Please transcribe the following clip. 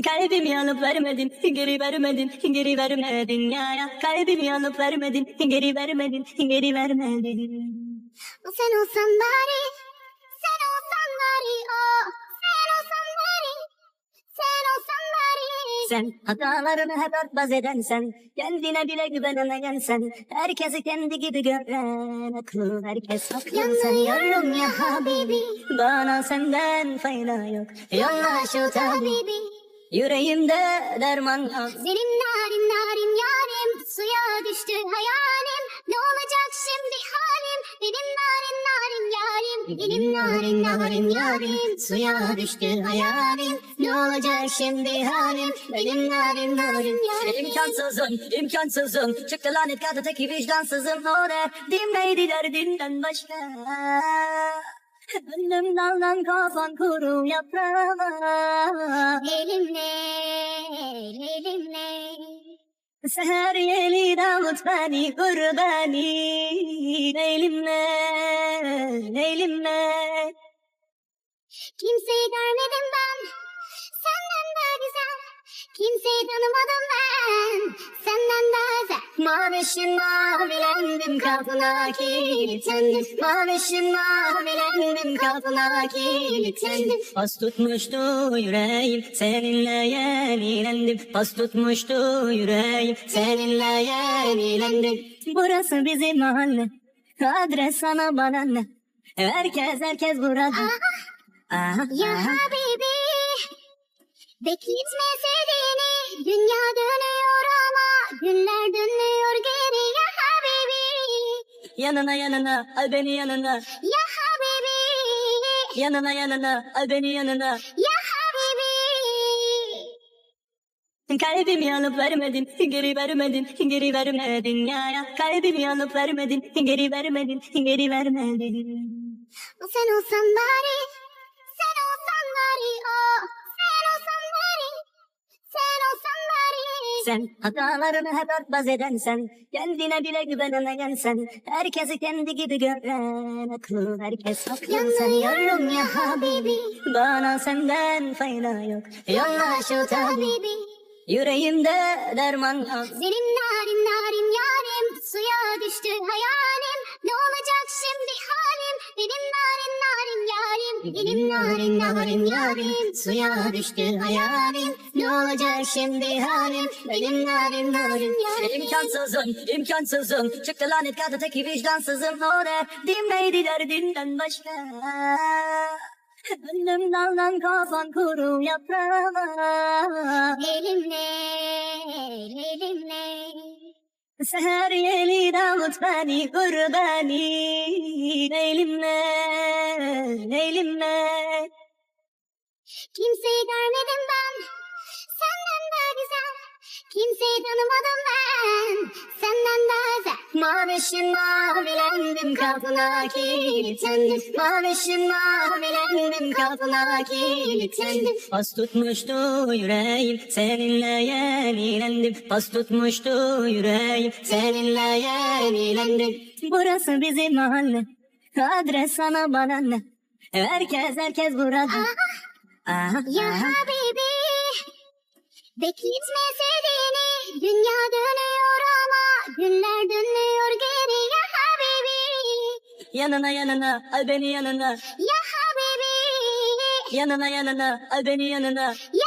Kalbimi alıp vermedin, geri vermedin, geri vermedin ya ya. Kalbimi alıp vermedin, geri vermedin, geri vermedin. Sen olsan bari, sen olsan bari, oh. Sen olsan bari, sen olsan bari. Sen hatalarını hep örtbas eden sen, kendine bile güvenemeyen sen, herkesi kendi gibi gören aklı herkes haklı Yanıyorum ya habibi, Bana senden fayda yok, yolla şu tabi, habibi. Yüreğimde derman yok. Benim narin narin yarim, suya düştü hayalim. Ne olacak şimdi halim, benim narin narin yarim. Benim narin narin yarim. Suya düştü hayalim. Ne olacak şimdi halim? Benim narin narin yarim. İmkansızım imkansızım. Çıktı lanet kadı teki vicdansızım. O derdimdeydi derdinden başka Önüm daldan kafan kuru yaprağa Elimle, elimle. Seher yeli davut beni kur beni Elimle elimle Kimseyi görmedim ben, senden daha güzel. Kimseyi tanımadım ben, senden daha güzel. Mavişim mavilendim kapına kilitlendim Mavişim mavilendim kapına kilitlendim Pas tutmuştu yüreğim seninle yenilendim. Pas tutmuştu yüreğim seninle yenilendim. Burası bizim mahalle Adres sana bana ne Herkes herkes burada. Aha, Ya aha. habibi, bekletme Yanına yanına al beni yanına ya habibi, Yanına yanına al beni yanına ya habibi. Kalbimi alıp vermedin, geri vermedin, geri vermedin ya ya. Kalbimi alıp vermedin, geri vermedin, geri vermedin. Sen olsan bari, sen olsan bari, oh. Sen hatalarını hep örtbas eden sen, kendine bile güvenemeyen sen, herkesi kendi gibi gören aklı herkes haklı sen Yanıyorum ya habibi, Bana senden fayda yok, yolla şu tabi, habibi. yüreğimde derman yok. Benim narin narin yarim, suya düştü hayalim. Ne olacak şimdi halim, benim Benim narin narin yarim Suya düştü hayalim. Ne olacak şimdi halim? Benim narin narin yarim İmkansızım imkansızım. Çıktı lanet kadı teki vicdansızım. O derdimdeydi derdinden başka. Önüm daldan kafan kuru yaprağa Elimle, elimle. Seher yeli davut beni kur beni. Elimle Kimseyi görmedim ben, senden daha güzel. Kimseyi tanımadım ben, senden daha güzel. Mavişim mavilendim kapına kilitlendim. Mavişim mavilendim kapına kilitlendim. Pas tutmuştu yüreğim seninle yenilendim. Pas tutmuştu yüreğim seninle yenilendim. Burası bizim mahalle Adres sana bana ne? Herkes herkes burada. Aha, Ya habibi, bekletme sevdiğini. Dünya dönüyor ama günler dönüyor geri. Ya habibi, Yanına yanına al beni yanına. Ya habibi, Yanına yanına al beni yanına. Ya